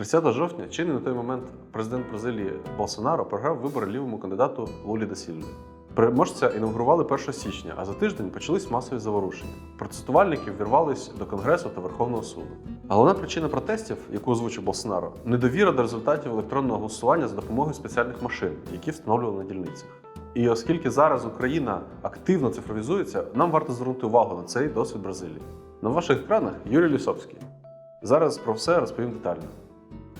30 жовтня чинний на той момент президент Бразилії Болсонаро програв вибори лівому кандидату Лулі да Сільві. Переможця інаугурували 1 січня, а за тиждень почались масові заворушення. Протестувальники ввірвались до Конгресу та Верховного суду. Головна причина протестів, яку озвучив Болсонаро, недовіра до результатів електронного голосування за допомогою спеціальних машин, які встановлювали на дільницях. І оскільки зараз Україна активно цифровізується, нам варто звернути увагу на цей досвід Бразилії. На ваших екранах Юрій Лісовський. Зараз про все розповім детально.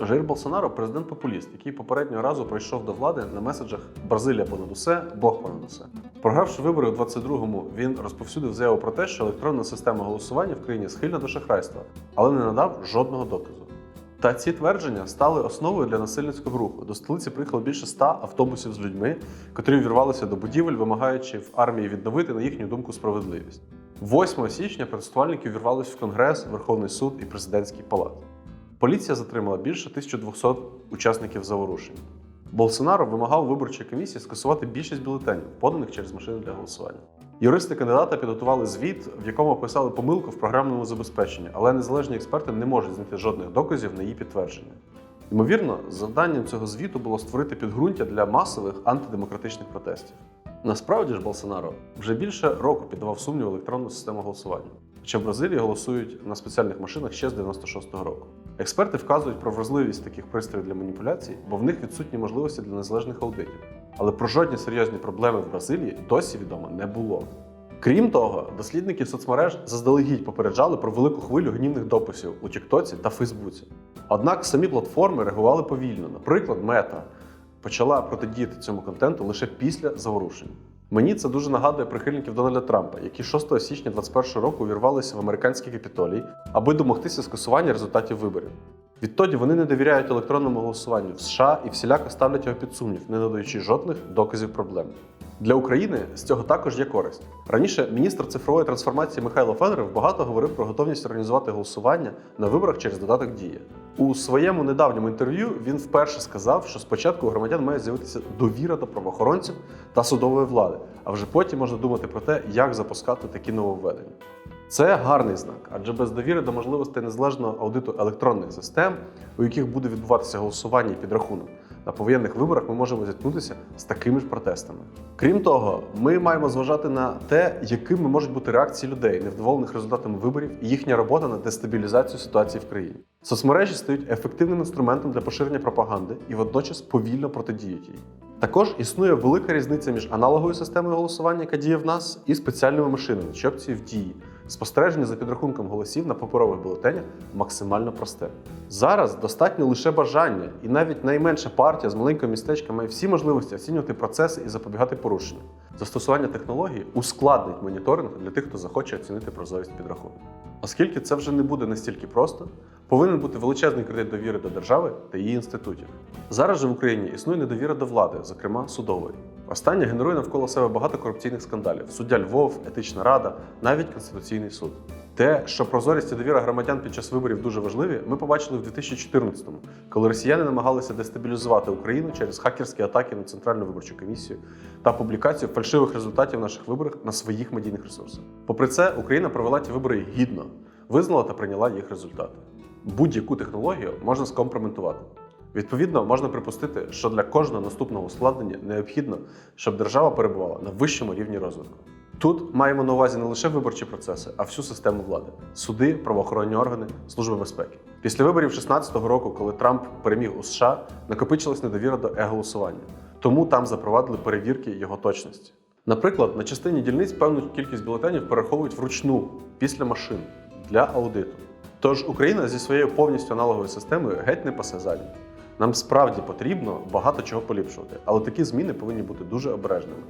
Жаїр Болсонаро президент популіст, який попереднього разу прийшов до влади на меседжах Бразилія понад усе, Бог понад усе. Програвши вибори у 22-му, він розповсюдив заяву про те, що електронна система голосування в країні схильна до шахрайства, але не надав жодного доказу. Та ці твердження стали основою для насильницького руху. До столиці приїхало більше ста автобусів з людьми, котрі вірвалися до будівель, вимагаючи в армії відновити на їхню думку справедливість. 8 січня протестувальники вірвалися в Конгрес, Верховний суд і президентський палат. Поліція затримала більше 1200 учасників заворушень. Болсонаро вимагав виборчої комісії скасувати більшість бюлетенів, поданих через машини для голосування. Юристи кандидата підготували звіт, в якому описали помилку в програмному забезпеченні, але незалежні експерти не можуть знайти жодних доказів на її підтвердження. Ймовірно, завданням цього звіту було створити підґрунтя для масових антидемократичних протестів. Насправді ж Болсонаро вже більше року піддавав сумнів електронну систему голосування. Хоча в Бразилії голосують на спеціальних машинах ще з 96-го року. Експерти вказують про вразливість таких пристроїв для маніпуляцій, бо в них відсутні можливості для незалежних аудитів. Але про жодні серйозні проблеми в Бразилії досі відомо не було. Крім того, дослідники соцмереж заздалегідь попереджали про велику хвилю гнівних дописів у Тіктоці та Фейсбуці. Однак самі платформи реагували повільно. Наприклад, Мета почала протидіяти цьому контенту лише після заворушень. Мені це дуже нагадує прихильників Дональда Трампа, які 6 січня 2021 року увірвалися в американський капітолій, аби домогтися скасування результатів виборів. Відтоді вони не довіряють електронному голосуванню в США і всіляко ставлять його під сумнів, не надаючи жодних доказів проблем. Для України з цього також є користь. Раніше міністр цифрової трансформації Михайло Федоров багато говорив про готовність організувати голосування на виборах через додаток Дія. У своєму недавньому інтерв'ю він вперше сказав, що спочатку у громадян має з'явитися довіра до правоохоронців та судової влади, а вже потім можна думати про те, як запускати такі нововведення. Це гарний знак, адже без довіри до можливостей незалежного аудиту електронних систем, у яких буде відбуватися голосування і підрахунок, на повоєнних виборах ми можемо зіткнутися з такими ж протестами. Крім того, ми маємо зважати на те, якими можуть бути реакції людей, невдоволених результатами виборів, і їхня робота на дестабілізацію ситуації в країні. Соцмережі стають ефективним інструментом для поширення пропаганди і водночас повільно протидіють їй. Також існує велика різниця між аналоговою системою голосування, яка діє в нас, і спеціальними машинами, чи опції в дії. Спостереження за підрахунком голосів на паперових бюлетенях максимально просте. Зараз достатньо лише бажання, і навіть найменша партія з маленького містечка має всі можливості оцінювати процеси і запобігати порушенням. Застосування технології ускладнить моніторинг для тих, хто захоче оцінити прозорість підрахунку. Оскільки це вже не буде настільки просто, повинен бути величезний кредит довіри до держави та її інститутів. Зараз же в Україні існує недовіра до влади, зокрема судової. Остання генерує навколо себе багато корупційних скандалів: суддя Львов, етична рада, навіть Конституційний суд. Те, що прозорість і довіра громадян під час виборів дуже важливі, ми побачили в 2014-му, коли росіяни намагалися дестабілізувати Україну через хакерські атаки на центральну виборчу комісію та публікацію фальшивих результатів наших виборів на своїх медійних ресурсах. Попри це, Україна провела ті вибори гідно, визнала та прийняла їх результати. Будь-яку технологію можна скомпрометувати. Відповідно, можна припустити, що для кожного наступного ускладнення необхідно, щоб держава перебувала на вищому рівні розвитку. Тут маємо на увазі не лише виборчі процеси, а всю систему влади: суди, правоохоронні органи, служби безпеки. Після виборів 2016 року, коли Трамп переміг у США, накопичилась недовіра до е-голосування. Тому там запровадили перевірки його точності. Наприклад, на частині дільниць певну кількість бюлетенів перераховують вручну після машин для аудиту. Тож Україна зі своєю повністю аналоговою системою геть не пасе задні. Нам справді потрібно багато чого поліпшувати, але такі зміни повинні бути дуже обережними.